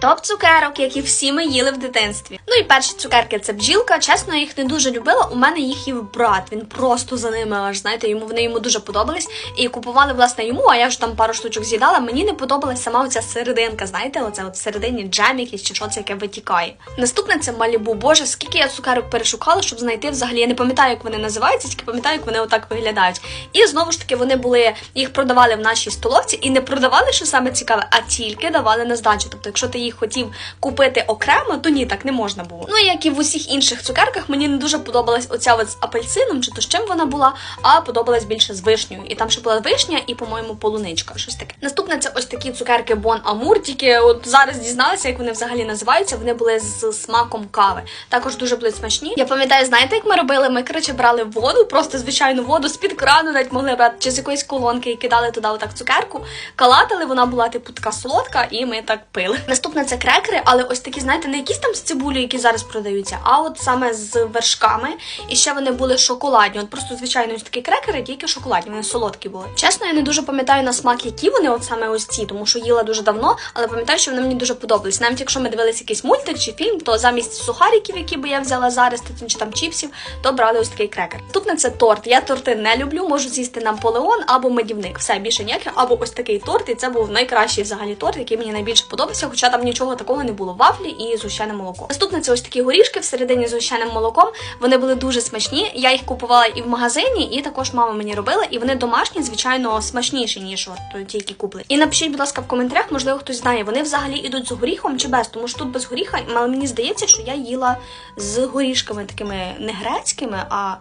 Топ цукерок, які всі ми їли в дитинстві. Ну і перші цукерки це бджілка. Чесно, я їх не дуже любила. У мене їх їв брат. Він просто за ними аж знаєте, йому вони йому дуже подобались. І купували власне йому. А я ж там пару штучок з'їдала. Мені не подобалась сама оця серединка. Знаєте, оце от всередині джем чи що це яке витікає. Наступне це малібу. Боже, скільки я цукерок перешукала, щоб знайти взагалі. Я не пам'ятаю, як вони називаються, тільки пам'ятаю, як вони отак виглядають. І знову ж таки вони були, їх продавали в нашій столовці, і не продавали, що саме цікаве, а тільки давали на здачу. Тобто, якщо ти їх хотів купити окремо, то ні, так не можна було. Ну як і в усіх інших цукерках, мені не дуже подобалась оця от з апельсином, чи то з чим вона була, а подобалась більше з вишнею. І там ще була вишня і, по-моєму, полуничка. Щось таке. Наступне це ось такі цукерки Бон Амур. Тільки от зараз дізналася, як вони взагалі називаються. Вони були з смаком кави. Також дуже були смачні. Я пам'ятаю, знаєте, як ми робили? Ми коротше брали воду, просто звичайну воду з-під крану, навіть могли брати чи з якоїсь колонки і кидали туди отак цукерку, калатали. Вона була типу така солодка, і ми так пили. Наступне це крекери, але ось такі, знаєте, не якісь там з цибулею, які зараз продаються, а от саме з вершками. І ще вони були шоколадні. От просто звичайно ось такі крекери, тільки шоколадні, вони солодкі були. Чесно, я не дуже пам'ятаю на смак, які вони, от саме ось ці, тому що їла дуже давно, але пам'ятаю, що вони мені дуже подобались. Навіть якщо ми дивилися якийсь мультик чи фільм, то замість сухариків, які би я взяла зараз, чи там чіпсів, то брали ось такий крекер. Наступне це торт. Я торти не люблю, можу з'їсти Наполеон або медівник. Все більше ніяких, або ось такий торт. І це був найкращий взагалі торт, який мені найбільше подобався, хоча там нічого такого не було. Вафлі і згущене молоко. Наступне це ось такі горішки всередині з згущеним молоком. Вони були дуже смачні. Я їх купувала і в магазині, і також мама мені робила. І вони домашні, звичайно, смачніші, ніж от ті, які куплені. І напишіть, будь ласка, в коментарях, можливо, хтось знає, вони взагалі йдуть з горіхом чи без, тому що тут без горіха, але мені здається, що я їла з горішками такими не грецькими, а.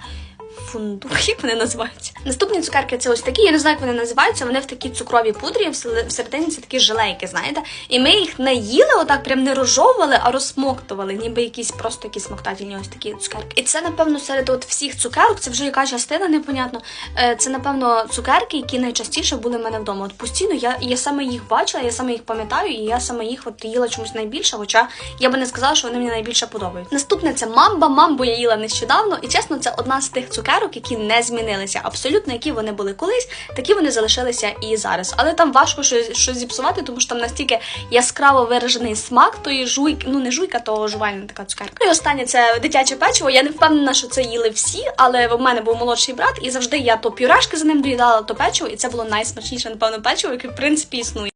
Фундук, як вони називаються. Наступні цукерки це ось такі. Я не знаю, як вони називаються. Вони в такій цукровій пудрі, всер- всередині це такі желейки, знаєте. І ми їх не їли, отак прям не розжовували, а розсмоктували, ніби якісь просто якісь смоктательні ось такі цукерки. І це, напевно, серед от всіх цукерок, це вже яка частина, непонятно. Е, Це, напевно, цукерки, які найчастіше були в мене вдома. От постійно я, я саме їх бачила, я саме їх пам'ятаю, і я саме їх от їла чомусь найбільше, хоча я би не сказала, що вони мені найбільше подобаються. Наступне це мамба. Мамбу я їла нещодавно, і чесно, це одна з тих цукерок, які не змінилися. Абсолютно, які вони були колись, такі вони залишилися і зараз. Але там важко щось, щось зіпсувати, тому що там настільки яскраво виражений смак тої жуйки, ну не жуйка, то жувальна така цукерка. І останнє це дитяче печиво. Я не впевнена, що це їли всі, але в мене був молодший брат, і завжди я то пюрешки за ним доїдала, то печиво, і це було найсмачніше, напевно, печиво, яке в принципі існує.